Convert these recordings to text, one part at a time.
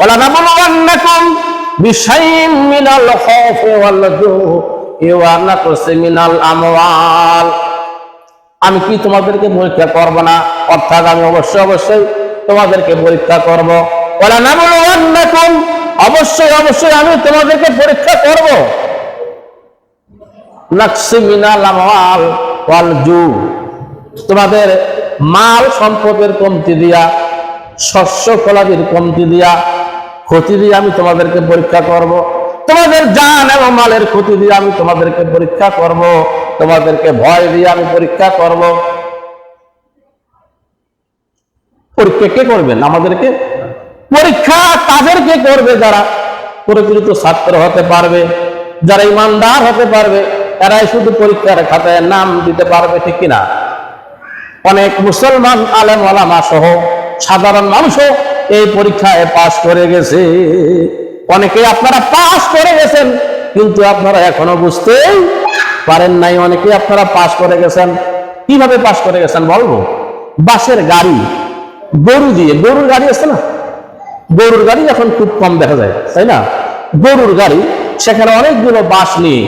ولنبلونكم بشيء من الخوف والجوع ونقص من الأموال আমি কি তোমাদেরকে পরীক্ষা করব না অর্থাৎ আমি অবশ্যই অবশ্যই তোমাদেরকে পরীক্ষা করব বলে না বলো অবশ্যই অবশ্যই আমি তোমাদেরকে পরীক্ষা করব নাকসি মিনাল আমাল ওয়াল জু তোমাদের মাল সম্পদের কমতি দিয়া শস্য ফলাদির কমতি দিয়া ক্ষতি দিয়ে আমি তোমাদেরকে পরীক্ষা করব। তোমাদের জান এবং মালের ক্ষতি দিয়ে আমি তোমাদেরকে পরীক্ষা করব। তোমাদেরকে ভয় দিয়ে আমি পরীক্ষা করব। পরীক্ষা কে করবেন আমাদেরকে পরীক্ষা তাদেরকে করবে যারা প্রকৃত ছাত্র হতে পারবে, যারা ইমানদার হতে পারবে, এরাই শুধু পরীক্ষার খাতায় নাম দিতে পারবে, ঠিক কিনা অনেক মুসলমান আলেম আলামা সহ সাধারণ মানুষও এই পরীক্ষায় পাশ করে গেছে। অনেকে আপনারা পাশ করে গেছেন, কিন্তু আপনারা এখনও বুঝতেই পারেন নাই অনেকে আপনারা পাশ করে গেছেন। কীভাবে পাশ করে গেছেন বলব? বাসের গাড়ি, গরু দিয়ে। গরুর গাড়ি আছে না? গরুর গাড়ি এখন খুব কম দেখা যায়, তাই না? গরুর গাড়ি, সেখানে অনেকগুলো বাস নিয়ে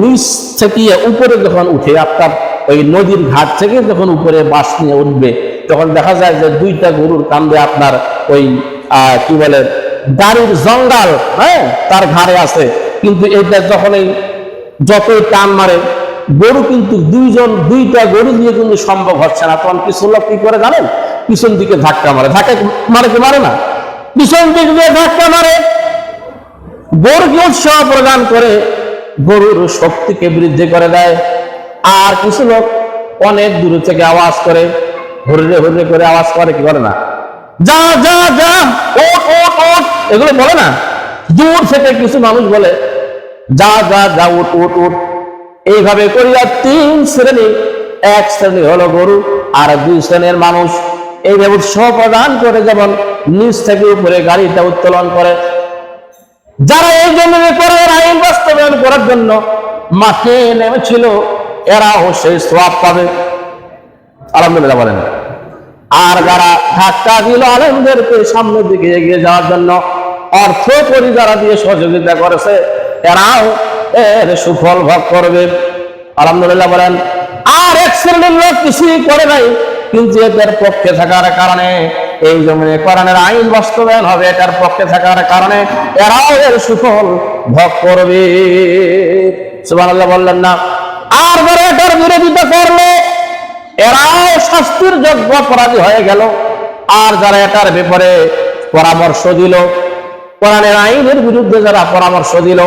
নিচ থেকে উপরে যখন উঠে, আপনার ওই নদীর ঘাট থেকে যখন উপরে বাস নিয়ে উঠবে, তখন দেখা যায় যে দুইটা গরুর কান্দে আপনার ওই কি বলে গাড়ির জঙ্গাল হ্যাঁ তার ঘাড়ে আছে। কিন্তু এটা যখন এই যতই টান মারে, গরু কিন্তু দুইজন, দুইটা গরু দিয়ে কিন্তু সম্ভব হচ্ছে না। তখন কিছু লোক কি করে জানেন? পিছন দিকে ধাক্কা মারে। ধাক্কা মারে কি মারে না? পিছন দিক দিয়ে ধাক্কা মারে। গরুকে উৎসাহ প্রদান করে গরুর শক্তিকে বৃদ্ধি করে দেয়। আর কিছু লোক অনেক দূর থেকে আওয়াজ করে, হরিরে হরিরে করে আওয়াজ করে, কি করে না? যা যা যা। ওট ওট ওট এগুলো বলে না? দূর থেকে কিছু মানুষ বলে, যা যা যা উঠ উঠ উঠ এইভাবে করিয়া তিন শ্রেণি, এক শ্রেণি হলো গরু, আর দুই শ্রেণির মানুষ। এইভাবে উৎসাহ প্রদান করে যেমন নিচ থেকে উপরে গাড়িটা উত্তোলন করে। যারা এই জন্য আইন বাস্তবায়ন করার জন্য মাঠে নেমেছিল, এরাও সেই সোয়াব পাবে। আলহামদুলিল্লাহ বলেন। আর যারা ধাক্কা দিল আলেমদেরকে সামনের দিকে এগিয়ে যাওয়ার জন্য অর্থ করি যারা দিয়ে সহযোগিতা করেছে, এরাও এর সুফল ভোগ করবে। আলহামদুলিল্লাহ বলেন, আর এক শ্রেণির লোক কিছুই করে নাই, কিন্তু এদের পক্ষে থাকার কারণে, এই জমিনে কোরআনের আইন বাস্তবায়ন হবে এটার পক্ষে থাকার কারণে এরাও এর সুফল ভোগ করবে। সুবহানাল্লাহ বললেন না, আর যারা এটার বিরোধিতা করল এরাও শাস্তির যোগ্য অপরাধী হয়ে গেল। আর যারা এটার ব্যাপারে পরামর্শ দিল, কোরআনের আইনের বিরুদ্ধে যারা পরামর্শ দিল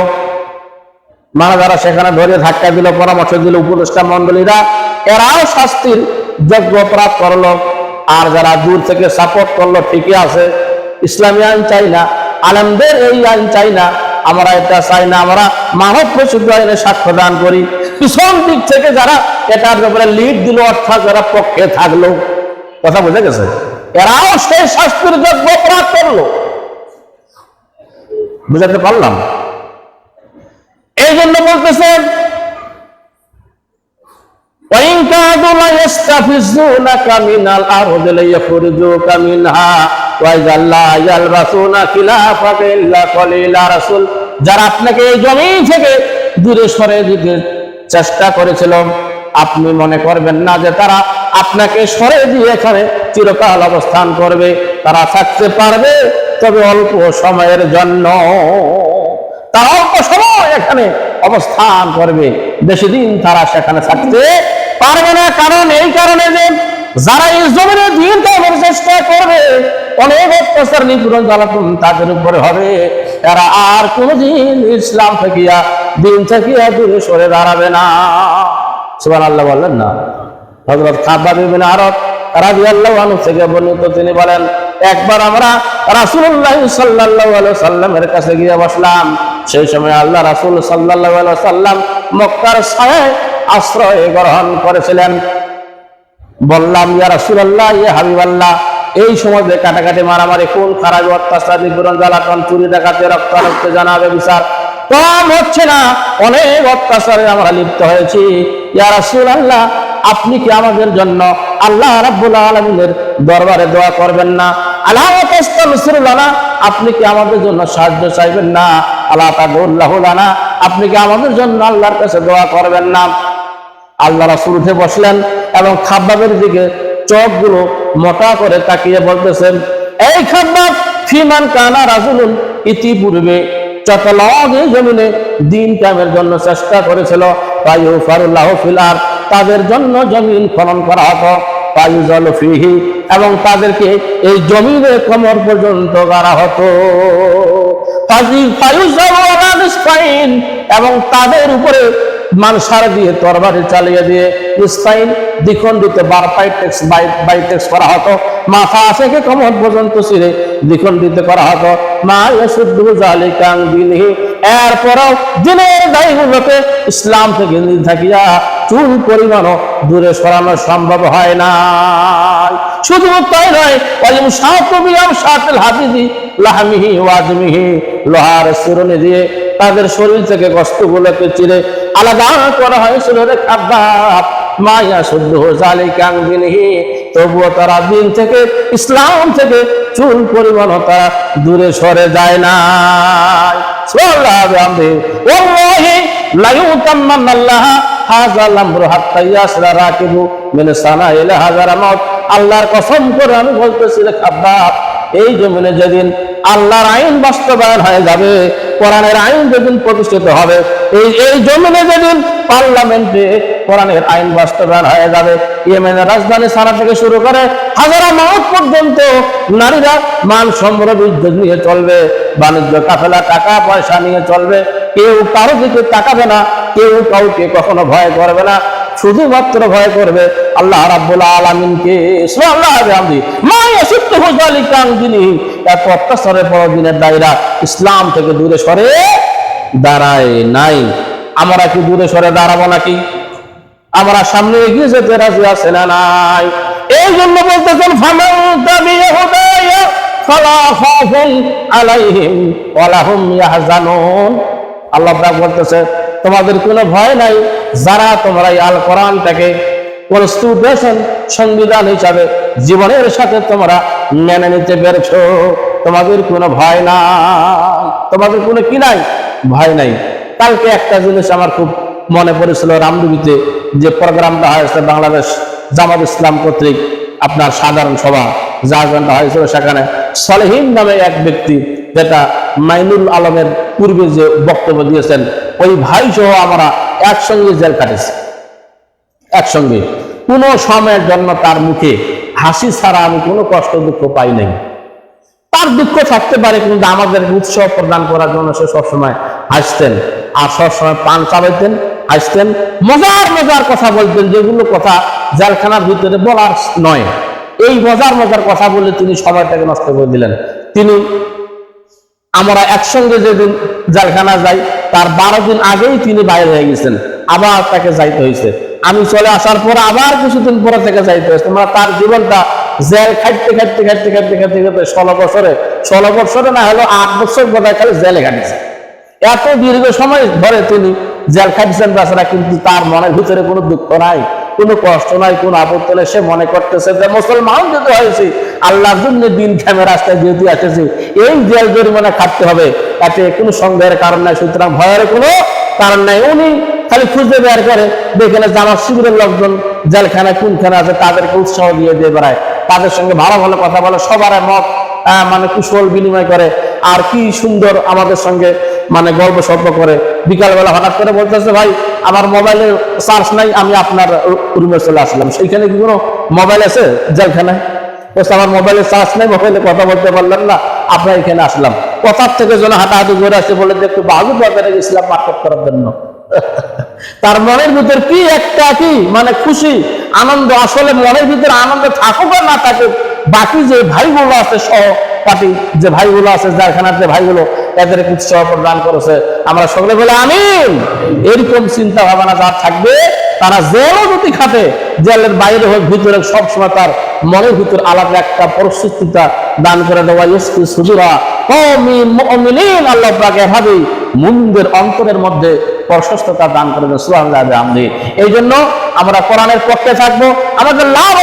মানে যারা সেখানে ধরে ধাক্কা দিল, পরামর্শ দিল উপদেষ্টা মন্ডলীরা এরাও শাস্তির যোগ্য অপরাধ করল। আর যারা দূর থেকে সাপোর্ট করল, ঠিকই আছে, ইসলামী আইন চাই না, আলেমদের এই আইন চাই না, আমরা এটা চাই না, আমরা মানব প্রসিদ্ধ আইনে সাক্ষ্য দান করি। পিছন দিক থেকে যারা এটার ব্যাপারে লিড দিল, অর্থাৎ যারা পক্ষে থাকল। কথা বোঝা গেছে? এরাও সেই শাস্তির যোগ্য অপরাধ করল। বুঝাতে পারলাম? এই জন্য বলতেছেন যারা আপনাকে এই জমি থেকে দূরে সরে দিতে চেষ্টা করেছিল আপনি মনে করবেন না যে তারা আপনাকে সরে দিয়ে এখানে চিরকাল অবস্থান করবে। তারা থাকতে পারবে, তবে অল্প সময়ের জন্য। তারা অল্প সময় এখানে অবস্থান করবে। বেশি দিন তারা সেখানে থাকতে পারবে না। কারণ এই কারণে যে যারা এই জমিনে দিন কামের চেষ্টা করবে, অনেক অত্যাচার নিপীড়ন জ্বালাতন তাদের উপরে হবে। তারা আর কোনদিন ইসলাম থাকিয়া দিন থাকিয়া দূরে সরে দাঁড়াবে না। সুবান আল্লাহ বললেন, না। হজরত খাব্বা বিবিন আরব রাদিয়াল্লাহু আনহু থেকে বর্ণিত তিনি বলেন, একবার আমরা রাসূলুল্লাহ সাল্লাল্লাহু আলাইহি সাল্লামের কাছে গিয়ে বসলাম। সেই সময় আল্লাহ রাসূল আলাইহি সাল্লাম মক্কার আশ্রয় গ্রহণ করেছিলেন। বললাম, ইয়া রাসূলুল্লাহ, ইয়া হাবিবাল্লাহ, এই সময় যে কাটাকাটি মারামারি, খুন, খারাপ, অত্যাচার, নিপীড়ন, জ্বালাতন, চুরি ডাকাতি, রক্তারক্ত জানাবে বিচার কম হচ্ছে না। অনেক অত্যাচারে আমরা লিপ্ত হয়েছি। ইয়া রাসূলুল্লাহ, আপনি কি আমাদের জন্য আল্লাহ রাব্বুল আলামিনের দরবারে দোয়া করবেন না? আল্লাহ তাস্তানসিরুল্লাহ আপনি কি আমাদের জন্য সাহায্য চাইবেন না? আল্লাহ তাদুল্লাহ লানা, আপনি কি আমাদের জন্য আল্লাহর কাছে দোয়া করবেন না? আল্লাহ রাসূল উঠে বসলেন এবং খাব্বাবের দিকে চোখগুলো মোটা করে তাকিয়ে বলতেছেন, এই খাব্বাব, ফিমান কানা রাজুলুন, ইতিপূর্বে জমিনে দিন কামের জন্য চেষ্টা করেছিল। পায়ু ফারুল্লাহ ফিলার তাদের জন্য জমিন খনন করা হতো। পায়ু জল ফিহি, এবং তাদেরকে এই জমিনে কমর পর্যন্ত গাড়া হতো। এবং তাদের উপরে মানসার দিয়ে তরবারি চালিয়ে দিয়ে ইস্তাইন দ্বিখণ্ডিত বার পাইটেক্স বাইটেক্স করা হতো। মাথা থেকে কমর পর্যন্ত ছিঁড়ে? দ্বিখণ্ডিত করা হতো। মা ইয়াসুদ্দু জালিকাং দিনহি এরপরও দিনের দায়গুলোকে ইসলাম থেকে থাকিয়া চুল পরিমাণও দূরে সরানো সম্ভব হয় না শুধু তাই নয় ওয়ালিম সাতবিয়াম সাতিল হাফিজি লাহমিহি ওয়াজমিহি লোহার শিরনি দিয়ে তাদের শরীর থেকে কষ্টগুলোকে চিরে আলাদা করা হয়েছিল রে খাদ্দাব মায়া শুদ্ধ জালিকাং বিনহি, তবুও তারা দিন থেকে ইসলাম থেকে চুল পরিমাণ তারা দূরে সরে যায় না। আল্লাহর কসম করে আমি বলতেছি রে এই জমিনে যেদিন আল্লাহর আইন বাস্তবায়ন হয়ে যাবে, কোরআনের আইন যেদিন প্রতিষ্ঠিত হবে, এই এই জমিনে যেদিন পার্লামেন্টে কোরআনের আইন বাস্তবায়ন হয়ে যাবে। ইয়েমেনের রাজধানী সারা থেকে শুরু করে হাজারা মাউত পর্যন্ত নারীরা মান সম্ভ্রম ইজ্জত নিয়ে চলবে, বাণিজ্য কাফেলা টাকা পয়সা নিয়ে চলবে। কেউ কারও দিকে তাকাবে না, কেউ কাউকে কখনো ভয় করবে না। শুধুমাত্র ভয় করবে আল্লাহ রাব্বুল আলামিনকে। এত অত্যাচারের পর দিনের দায়রা ইসলাম থেকে দূরে সরে দাঁড়ায় নাই। আমরা কি দূরে সরে দাঁড়াবো নাকি? আমরা সামনে এগিয়ে যেতে রাজি আছে না নাই? এই জন্য বলতেছেন, ফামান তাবিয়া হুদায়া, ফালা খাউফুন আলাইহিম ওয়ালা হুম ইয়াহজানুন। আল্লাহ বলতেছে, তোমাদের কোনো ভয় নাই, যারা তোমরা আল কোরআনটাকে কনস্টিটিউশন সংবিধান হিসাবে জীবনের সাথে তোমরা মেনে নিতে পেরেছ। তোমাদের কোনো ভয় নাই। তোমাদের কোনো কি নাই? ভয় নাই। কালকে একটা জিনিস আমার খুব মনে পড়েছিল রামদুবিতে যে প্রোগ্রামটা হয়েছে বাংলাদেশ জামাত ইসলাম কর্তৃক আপনার সাধারণ সভা আয়োজনটা হয়েছিল সেখানে। সলেহীন নামে এক ব্যক্তি যেটা মাইনুল আলমের পূর্বে যে বক্তব্য দিয়েছেন, ওই ভাই সহ আমরা একসঙ্গে জেল কাটেছি। একসঙ্গে। কোনো সময়ের জন্য তার মুখে হাসি ছাড়া আমি কোনো কষ্ট দুঃখ পাই নাই। তার দুঃখ থাকতে পারে, কিন্তু আমাদের উৎসব প্রদান করার জন্য সে সবসময় হাসতেন। আর সবসময় পান চালাইতেন, হাসতেন। মজার মজার কথা বলতেন, যেগুলো কথা জেলখানার ভিতরে বলার নয়। এই মজার মজার কথা বলে তিনি সময়টাকে নষ্ট করে দিলেন। তিনি আমরা একসঙ্গে যেদিন জেলখানা যাই, তার বারো দিন আগেই তিনি বাইরে হয়ে গেছেন। আবার তাকে যাইতে হয়েছে। আমি চলে আসার পর আবার কিছুদিন পরে থেকে যাইতে হয়েছে। মানে তার জীবনটা জেল খাটতে খাটতে খাটতে খাটতে খাটতে খাটতে ষোলো বছরে ষোলো বছরে না হলো আট বছর বোধহয় খালি জেলে কাটিয়েছে। এত দীর্ঘ সময় ধরে তিনি জেল খাটিয়েছেন তাছাড়া কিন্তু তার মনের ভিতরে কোনো দুঃখ নাই, কোনো কষ্ট নাই, কোনো আপত্তি নেই। সে মনে করতেছে যে, মুসলমান যেহেতু হয়েছে, আল্লাহর জন্য দিন খেমে রাস্তায় যেহেতু আসেছে, এই জেল জরিমানা খাটতে হবে। তাতে কোনো সন্দেহের কারণ নাই, সুতরাং ভয়ের কোনো কারণ নাই। উনি খালি খুঁজতে বের করে যেখানে জামাত শিবিরের লোকজন জেলখানায় কোনখানে আছে, তাদেরকে উৎসাহ দিয়ে দিয়ে বেড়ায়। তাদের সঙ্গে ভালো ভালো কথা বলে, সবার মত মানে কুশল বিনিময় করে, আর কি সুন্দর আমাদের সঙ্গে মানে গল্প সল্প করে। বিকালবেলা হঠাৎ করে বলতেছে, ভাই, আমার মোবাইলে চার্জ নাই, আমি আপনার রুমে চলে আসলাম। সেইখানে কি কোনো মোবাইল আছে? জেলখানায়? বলছে, আমার মোবাইলে চার্জ নাই মোবাইলে কথা বলতে পারলেন না, আপনার এখানে আসলাম। কথার থেকে যেন হাঁটাহাঁটি করে আসে বলে যে, একটু বাজু বাজারে গেছিলাম মার্কেট করার জন্য। তার মনের ভিতর কি একটা কি মানে খুশি, আনন্দ, আসলে মনের ভিতরে আনন্দ থাকুক না থাকুক, বাকি যে ভাইগুলো আছে সহ পার্টি যে ভাইগুলো আছে যারখানার যে ভাইগুলো এদের উৎসাহ প্রদান করেছে। আমরা সকলে বলে আমিন। এরকম চিন্তা ভাবনা যার থাকবে, তারা জেলও যদি খাটে, জেলের বাইরে হোক, ভিতরে সবসময় তার মনের ভিতর আলাদা একটা পরিস্থিতিটা দান করে দেওয়া। ইস্কি সুদুরা আমাদের লাভ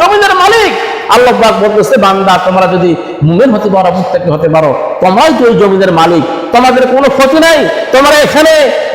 জমিদের মালিক আল্লাহ বলতেছে, বান্দা, তোমরা যদি মুমিন হতে পারো, মুত্তাকি হতে পারো, তোমরাই তো ওই জমিদের মালিক। তোমাদের কোনো ক্ষতি নাই। তোমরা এখানে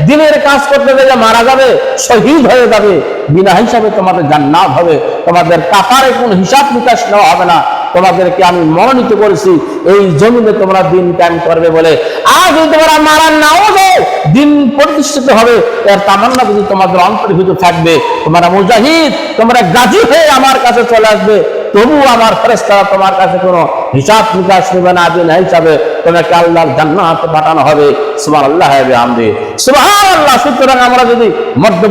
দিনের কাজ করতে গেলে মারা যাবে, শহীদ হয়ে যাবে। বিনা হিসাবে তোমাদের জান্নাত হবে। তোমাদের টাকারে কোনো হিসাব নিকাশ নেওয়া হবে না। তোমাদেরকে আমি মনোনীত করেছি, এই জমিনে তোমরা দিন কায়েম করবে বলে। আর যদি তোমরা মারা নাও যাও দিন প্রতিষ্ঠিত হবে। এর তামান্না যদি তোমাদের অন্তর্ভুক্ত থাকবে, তোমরা মুজাহিদ, তোমরা গাজী হয়ে আমার কাছে চলে আসবে। তবু আমার ফেরেস্তারা তোমার কাছে কোনো হিসাব নিকাশ নেবে না, বিনা হিসাবে তোমাকে আল্লাহর জান্নাতে পাঠানো হবে। সুবহান আল্লাহ আমদি সুবহান আল্লাহ সুতরাং আমরা যদি মধ্য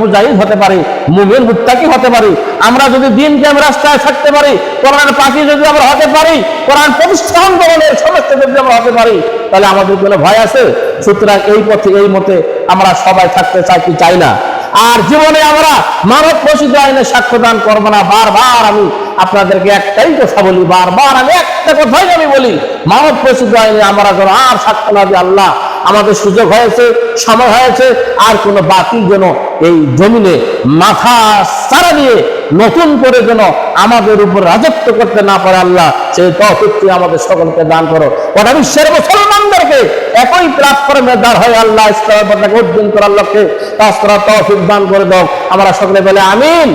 হতে পারি, মুমিন মুত্তাকি হতে পারি, আমরা যদি দিন কেম রাস্তায় থাকতে পারি কোরআন পাখি যদি আমরা হতে পারি, কোরআন প্রতিষ্ঠান ধরনের সমস্ত যদি আমরা হতে পারি, তাহলে আমাদের কোনো ভয় আছে? সুতরাং এই পথে, এই মতে আমরা সবাই থাকতে চাই কি চাই না। আর জীবনে আমরা মানব প্রসিদ্ধ আইনে সাক্ষ্য দান করব না, বারবার আমি আপনাদেরকে একটাই কথা বলি, বারবার আমি একটা কথাই আমি বলি, মানব প্রসিদ্ধ আইনে আমরা যেন আর সাক্ষ্য না আল্লাহ আমাদের সুযোগ হয়েছে, সময় হয়েছে, আর কোনো বাতিল যেন এই জমিনে মাথা সারা দিয়ে নতুন করে যেন আমাদের উপর রাজত্ব করতে না পারে, আল্লাহ সেই তহফিকটি আমাদের সকলকে দান করো। গোটা বিশ্বের মুসলমানদেরকে একই প্ল্যাটফর্মে দাঁড় হয়ে আল্লাহ ইসলামের উদ্দিন করার লক্ষ্যে তাস্করা তহফিক দান করে দাও। আমরা সকলে বলে, আমিন।